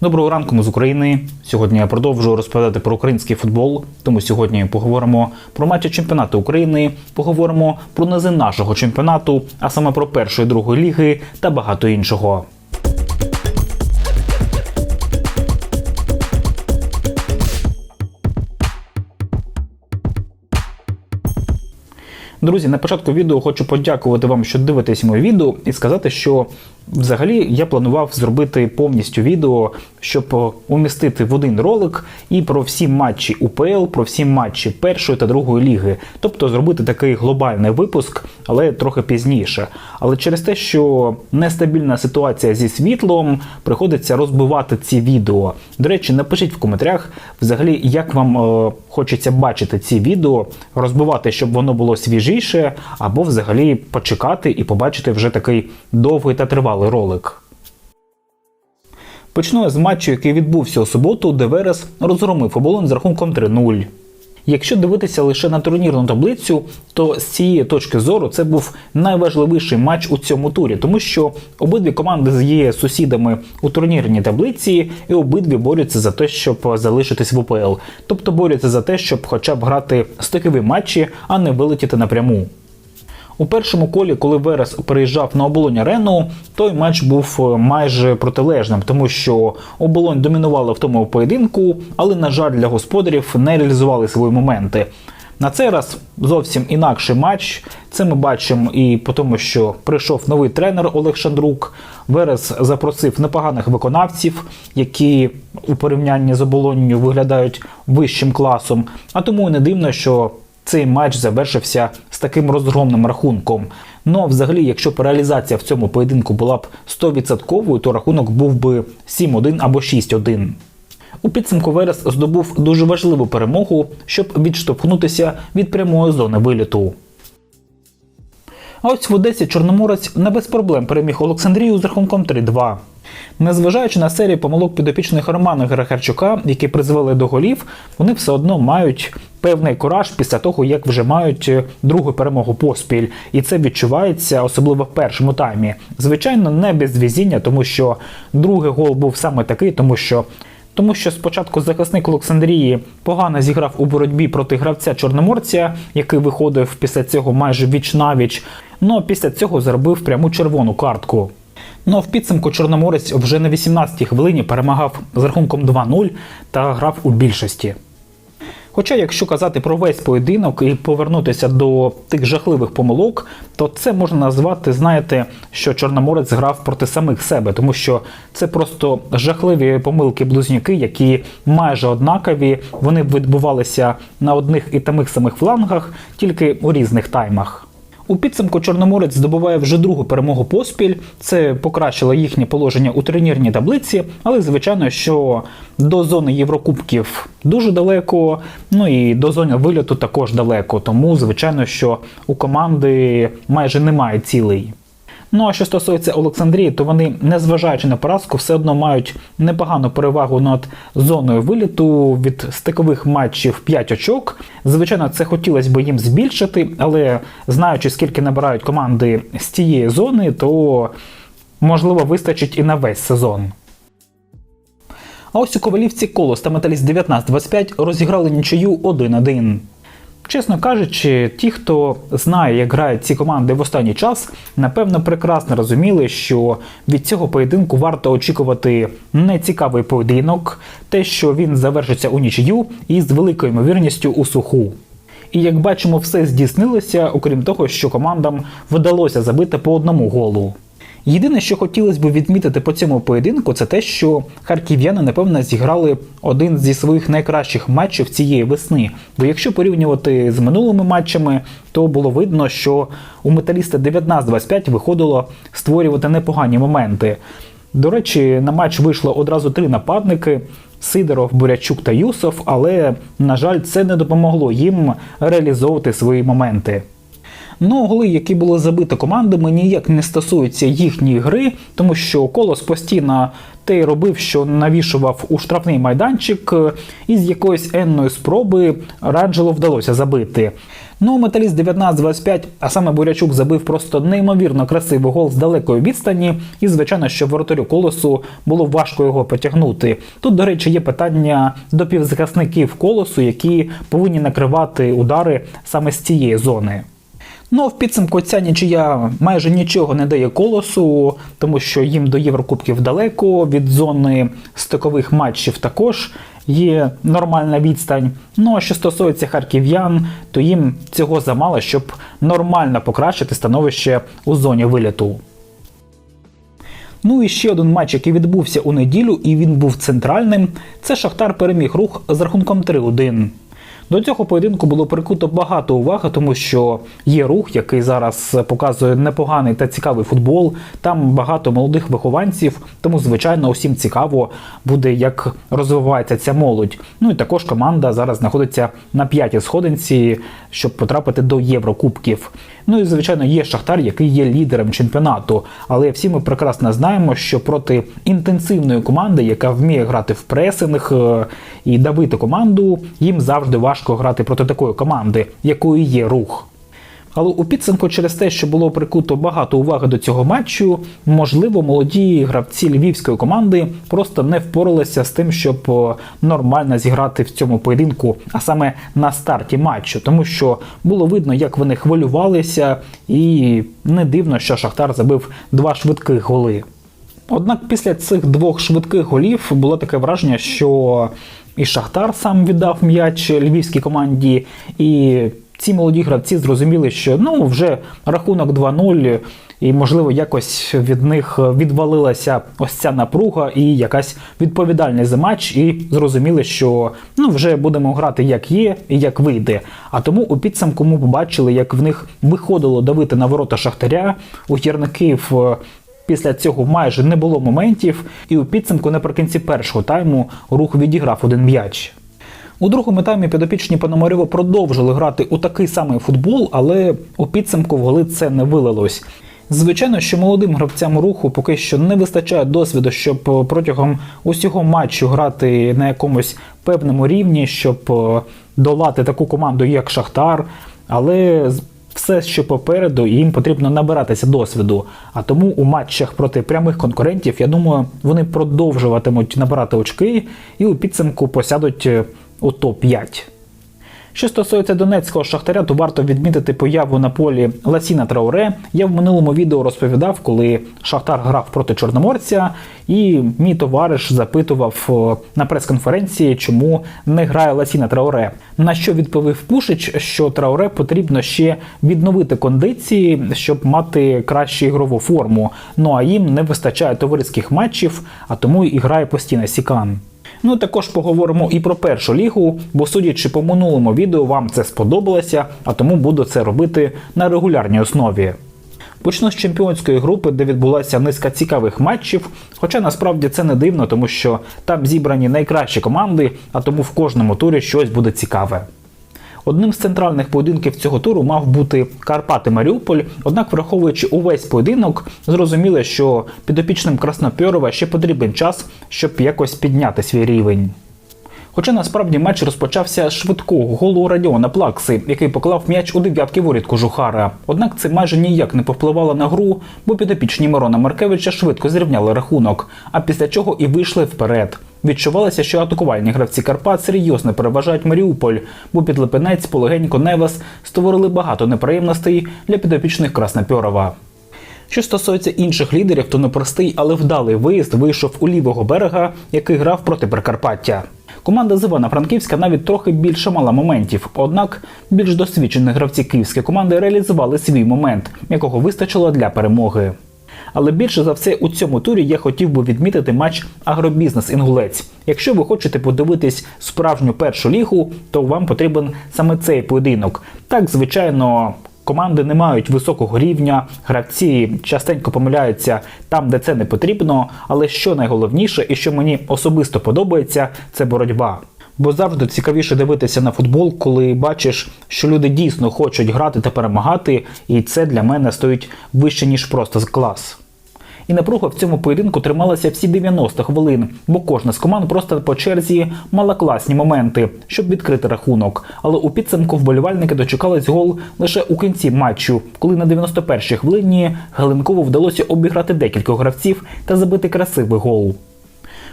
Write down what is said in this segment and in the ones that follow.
Доброго ранку, ми з України. Сьогодні я продовжую розповідати про український футбол. Тому сьогодні поговоримо про матчі чемпіонату України, поговоримо про низи нашого чемпіонату, а саме про першої другої ліги та багато іншого. Друзі, на початку відео хочу подякувати вам, що дивитесь моє відео, і сказати, що взагалі я планував зробити повністю відео, щоб умістити в один ролик і про всі матчі УПЛ, про всі матчі першої та другої ліги. Тобто зробити такий глобальний випуск, але трохи пізніше. Але через те, що нестабільна ситуація зі світлом, приходиться розбивати ці відео. До речі, напишіть в коментарях, взагалі, як вам е, хочеться бачити ці відео, розбивати, щоб воно було свіжіше, або взагалі почекати і побачити вже такий довгий та тривалий ролик. Почну я з матчу, який відбувся у суботу, де Верес розгромив оболон з рахунком 3-0. Якщо дивитися лише на турнірну таблицю, то з цієї точки зору це був найважливіший матч у цьому турі, тому що обидві команди є сусідами у турнірній таблиці, і обидві борються за те, щоб залишитись в УПЛ. Тобто борються за те, щоб хоча б грати стикові матчі, а не вилетіти напряму. У першому колі, коли Верес переїжджав на оболонь арену, той матч був е, майже протилежним, тому що оболонь домінувала в тому поєдинку, але, на жаль, для господарів не реалізували свої моменти. На цей раз зовсім інакший матч. Це ми бачимо і по тому, що прийшов новий тренер Олег Шандрук. Верес запросив непоганих виконавців, які у порівнянні з оболонню виглядають вищим класом. А тому не дивно, що цей матч завершився з таким розгромним рахунком. Ну а взагалі, якщо б реалізація в цьому поєдинку була б 100%, то рахунок був би 7-1 або 6-1. У підсумку Верес здобув дуже важливу перемогу, щоб відштовхнутися від прямої зони виліту. А ось в Одесі Чорноморець не без проблем переміг Олександрію з рахунком 3-2. Незважаючи на серію помилок підопічних Романа Герахарчука, які призвели до голів, вони все одно мають певний кораж після того, як вже мають другу перемогу поспіль, і це відчувається особливо в першому таймі. Звичайно, не без візіння, тому що другий гол був саме такий, тому що. Тому що спочатку захисник Олександрії погано зіграв у боротьбі проти гравця Чорноморця, який виходив після цього майже віч навіч. Ну а після цього заробив пряму червону картку. Ну а в підсумку Чорноморець вже на 18-й хвилині перемагав з рахунком 2-0 та грав у більшості. Хоча, якщо казати про весь поєдинок і повернутися до тих жахливих помилок, то це можна назвати, знаєте, що Чорноморець грав проти самих себе, тому що це просто жахливі помилки близнюки, які майже однакові, вони відбувалися на одних і тамих самих флангах, тільки у різних таймах. У підсумку Чорноморець здобуває вже другу перемогу поспіль. Це покращило їхнє положення у турнірній таблиці, але звичайно, що до зони Єврокубків дуже далеко. Ну і до зони вильоту також далеко. Тому, звичайно, що у команди майже немає цілей. Ну а що стосується Олександрії, то вони, незважаючи на поразку, все одно мають непогану перевагу над зоною виліту від стикових матчів 5 очок. Звичайно, це хотілося б їм збільшити, але знаючи, скільки набирають команди з тієї зони, то можливо вистачить і на весь сезон. А ось у Ковалівці Колос та Металіст 19-25 розіграли нічию 1-1. Чесно кажучи, ті, хто знає, як грають ці команди в останній час, напевно, прекрасно розуміли, що від цього поєдинку варто очікувати нецікавий поєдинок, те, що він завершиться у нічию і з великою ймовірністю у суху. І як бачимо, все здійснилося, окрім того, що командам вдалося забити по одному голу. Єдине, що хотілося б відмітити по цьому поєдинку, це те, що харків'яни, напевно, зіграли один зі своїх найкращих матчів цієї весни. Бо якщо порівнювати з минулими матчами, то було видно, що у металіста 19-25 виходило створювати непогані моменти. До речі, на матч вийшло одразу три нападники. Сидоров, Бурячук та Юсов, але, на жаль, це не допомогло їм реалізовувати свої моменти. Ну, голи, які були забиті командами, ніяк не стосуються їхньої гри, тому що колос постійно те й робив, що навішував у штрафний майданчик, е, і з якоїсь енної спроби Раджелу вдалося забити. Ну, металіст 19-25, а саме Бурячук забив просто неймовірно красивий гол з далекої відстані, і звичайно, що воротарю колосу було важко його потягнути. Тут, до речі, є питання до півзахисників колосу, які повинні накривати удари саме з цієї зони. Ну, в підсумку ця нічия майже нічого не дає колосу, тому що їм до Єврокубків далеко, від зони стикових матчів також є нормальна відстань. Ну а що стосується харків'ян, то їм цього замало, щоб нормально покращити становище у зоні виліту. Ну і ще один матч, який відбувся у неділю, і він був центральним. Це Шахтар переміг рух з рахунком 3-1. До цього поєдинку було прикуто багато уваги, тому що є рух, який зараз показує непоганий та цікавий футбол. Там багато молодих вихованців, тому звичайно усім цікаво буде, як розвивається ця молодь. Ну і також команда зараз знаходиться на п'ятій сходинці, щоб потрапити до Єврокубків. Ну і звичайно є Шахтар, який є лідером чемпіонату. Але всі ми прекрасно знаємо, що проти інтенсивної команди, яка вміє грати в пресинг е, і давити команду, їм завжди важко грати проти такої команди, якою є рух. Але у підсумку, через те, що було прикуто багато уваги до цього матчу, можливо, молоді гравці львівської команди просто не впоралися з тим, щоб нормально зіграти в цьому поєдинку, а саме на старті матчу, тому що було видно, як вони хвилювалися, і не дивно, що Шахтар забив два швидких голи. Однак після цих двох швидких голів було таке враження, що і Шахтар сам віддав м'яч львівській команді, і ці молоді гравці зрозуміли, що ну вже рахунок 2-0, і можливо якось від них відвалилася ось ця напруга і якась відповідальність за матч, і зрозуміли, що ну вже будемо грати як є і як вийде. А тому у підсумку ми побачили, як в них виходило давити на ворота Шахтаря у гірників. Після цього майже не було моментів, і у підсумку наприкінці першого тайму рух відіграв один м'яч. У другому таймі підопічні Пономарьова продовжили грати у такий самий футбол, але у підсумку в це не вилилось. Звичайно, що молодим гравцям руху поки що не вистачає досвіду, щоб е, протягом усього матчу грати на якомусь певному рівні, щоб е, долати таку команду, як Шахтар. Але все, що попереду, їм потрібно набиратися досвіду. А тому у матчах проти прямих конкурентів, я думаю, вони продовжуватимуть набирати очки і у підсумку посядуть е, у топ-5. Що стосується донецького шахтаря, то варто відмітити появу на полі Ласіна Трауре. Я в минулому відео розповідав, коли Шахтар грав проти Чорноморця, і мій товариш запитував на прес-конференції, чому не грає Ласіна Трауре. На що відповів Пушич, що Трауре потрібно ще відновити кондиції, щоб мати кращу ігрову форму. Ну а їм не вистачає товариських матчів, а тому і грає постійно Сікан. Ну також поговоримо і про першу лігу, бо судячи по минулому відео, вам це сподобалося, а тому буду це робити на регулярній основі. Почну з чемпіонської групи, де відбулася низка цікавих матчів. Хоча насправді це не дивно, тому що там зібрані найкращі команди, а тому в кожному турі щось буде цікаве. Одним з центральних поєдинків цього туру мав бути Карпати Маріуполь. Однак, враховуючи увесь поєдинок, зрозуміло, що підопічним Краснопьорова ще потрібен час, щоб якось підняти свій рівень. Хоча насправді матч розпочався з швидкого голу Радіона Плакси, який поклав м'яч у дев'ятки воріт Кожухара. Однак це майже ніяк не повпливало на гру, бо підопічні Мирона Маркевича швидко зрівняли рахунок, а після чого і вийшли вперед. Відчувалося, що атакувальні гравці Карпат серйозно переважають Маріуполь, бо підлепенець, Полегенько, Невас створили багато неприємностей для підопічних Краснопьорова. Що стосується інших лідерів, то непростий, але вдалий виїзд вийшов у лівого берега, який грав проти Прикарпаття. Команда з Івана-Франківська навіть трохи більше мала моментів, однак більш досвідчені гравці київської команди реалізували свій момент, якого вистачило для перемоги. Але більше за все у цьому турі я хотів би відмітити матч Агробізнес Інгулець. Якщо ви хочете подивитись справжню першу лігу, то вам потрібен саме цей поєдинок. Так, звичайно. Команди не мають високого рівня, гравці частенько помиляються там, де це не потрібно. Але що найголовніше і що мені особисто подобається, це боротьба. Бо завжди цікавіше дивитися на футбол, коли бачиш, що люди дійсно хочуть грати та перемагати, і це для мене стоїть вище ніж просто клас. І напруга в цьому поєдинку трималася всі 90 хвилин, бо кожна з команд просто по черзі мала класні моменти, щоб відкрити рахунок. Але у підсумку вболівальники дочекались гол лише у кінці матчу, коли на 91-й хвилині Галенкову вдалося обіграти декількох гравців та забити красивий гол.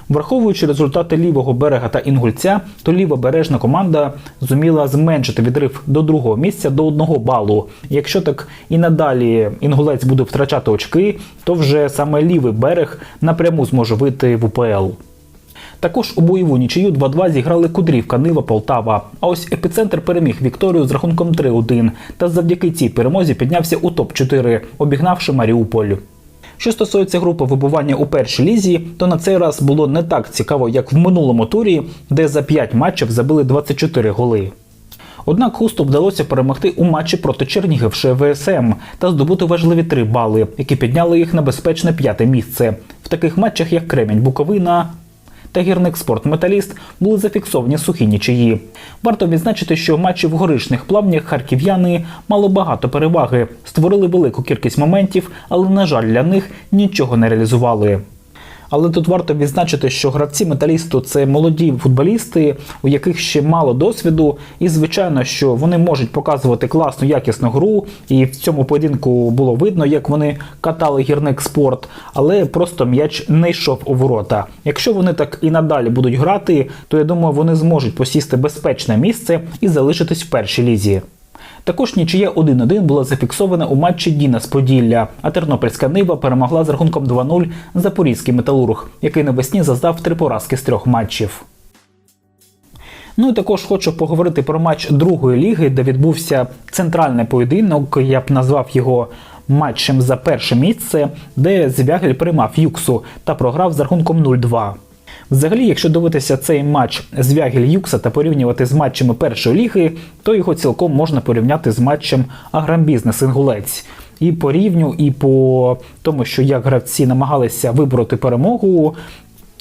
Враховуючи результати лівого берега та інгульця, то лівобережна команда зуміла зменшити відрив до другого місця до одного балу. Якщо так і надалі інгулець буде втрачати очки, то вже саме лівий берег напряму зможе вийти в УПЛ. Також у бойову нічию 2-2 зіграли Кудрівка, Нива, Полтава. А ось епіцентр переміг Вікторію з рахунком 3-1 та завдяки цій перемозі піднявся у топ-4, обігнавши Маріуполь. Що стосується групи вибування у першій лізі, то на цей раз було не так цікаво, як в минулому турі, де за 5 матчів забили 24 голи. Однак Хусту вдалося перемогти у матчі проти Чернігівши ВСМ та здобути важливі 3 бали, які підняли їх на безпечне п'яте місце. В таких матчах, як Кремінь Буковина, та гірник спортметаліст були зафіксовані сухі нічиї. Варто відзначити, що в матчі в горишних плавнях харків'яни мали багато переваги, створили велику кількість моментів, але, на жаль, для них нічого не реалізували. Але тут варто відзначити, що гравці металісту це молоді футболісти, у яких ще мало досвіду, і звичайно, що вони можуть показувати класну якісну гру. І в цьому поєдинку було видно, як вони катали гірник спорт, але просто м'яч не йшов у ворота. Якщо вони так і надалі будуть грати, то я думаю, вони зможуть посісти безпечне місце і залишитись в першій лізі. Також нічия 1-1 була зафіксована у матчі Діна з Поділля, а Тернопільська Нива перемогла з рахунком 2-0 Запорізький металург, який навесні заздав три поразки з трьох матчів. Ну і також хочу поговорити про матч другої ліги, де відбувся центральний поєдинок. Я б назвав його матчем за перше місце, де Звягель приймав Юксу та програв з рахунком 0-2. Взагалі, якщо дивитися цей матч Звягель Юкса та порівнювати з матчами першої ліги, то його цілком можна порівняти з матчем Аграмбізнес Інгулець. І по рівню, і по тому, що як гравці намагалися вибороти перемогу,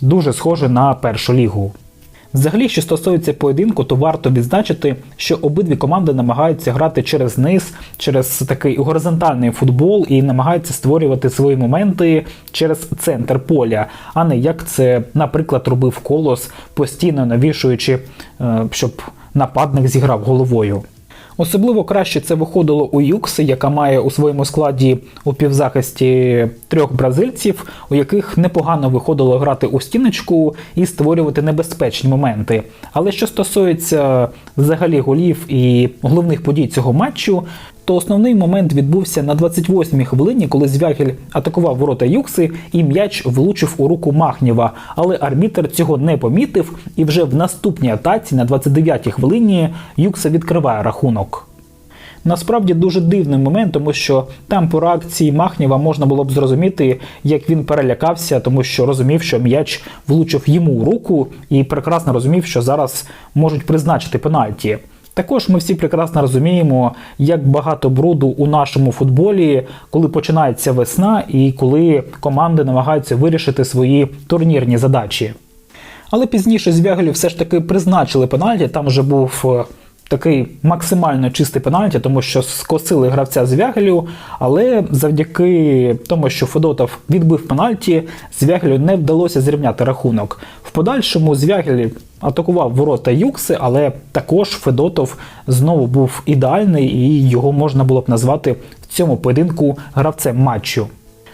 дуже схоже на першу лігу. Взагалі, що стосується поєдинку, то варто відзначити, що обидві команди намагаються грати через низ, через такий горизонтальний футбол і намагаються створювати свої моменти через центр поля, а не як це, наприклад, робив колос, постійно навішуючи, е, щоб нападник зіграв головою. Особливо краще це виходило у Юкси, яка має у своєму складі у півзахисті трьох бразильців, у яких непогано виходило грати у стіночку і створювати небезпечні моменти. Але що стосується взагалі голів і головних подій цього матчу, то основний момент відбувся на 28-й хвилині, коли Звягель атакував ворота Юкси і м'яч влучив у руку Махнєва. Але арбітер цього не помітив, і вже в наступній атаці на 29-й хвилині Юкса відкриває рахунок. Насправді дуже дивний момент, тому що там по реакції Махнєва можна було б зрозуміти, як він перелякався, тому що розумів, що м'яч влучив йому у руку, і прекрасно розумів, що зараз можуть призначити пенальті. Також ми всі прекрасно розуміємо, як багато бруду у нашому футболі, коли починається весна і коли команди намагаються вирішити свої турнірні задачі. Але пізніше Звягелю все ж таки призначили пенальті, там вже був е, такий максимально чистий пенальті, тому що скосили гравця Звягелю, але завдяки тому, що Федотов відбив пенальті, Звягелю не вдалося зрівняти рахунок. В подальшому Звягель атакував ворота Юкси, але також Федотов знову був ідеальний і його можна було б назвати в цьому поєдинку гравцем матчу.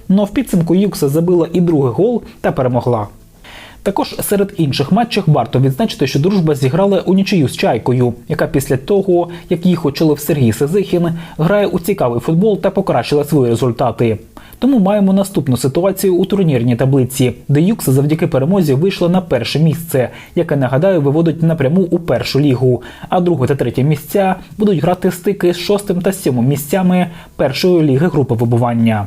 Но в підсумку Юкса забила і другий гол та перемогла. Також серед інших матчів варто відзначити, що дружба зіграла у нічию з чайкою, яка після того, як їх очолив Сергій Сизихін, грає у цікавий футбол та покращила свої результати. Тому маємо наступну ситуацію у турнірній таблиці, де Юкса завдяки перемозі вийшла на перше місце, яке нагадаю виводить напряму у першу лігу. А друге та третє місця будуть грати стики з шостим та сьомим місцями першої ліги групи вибування.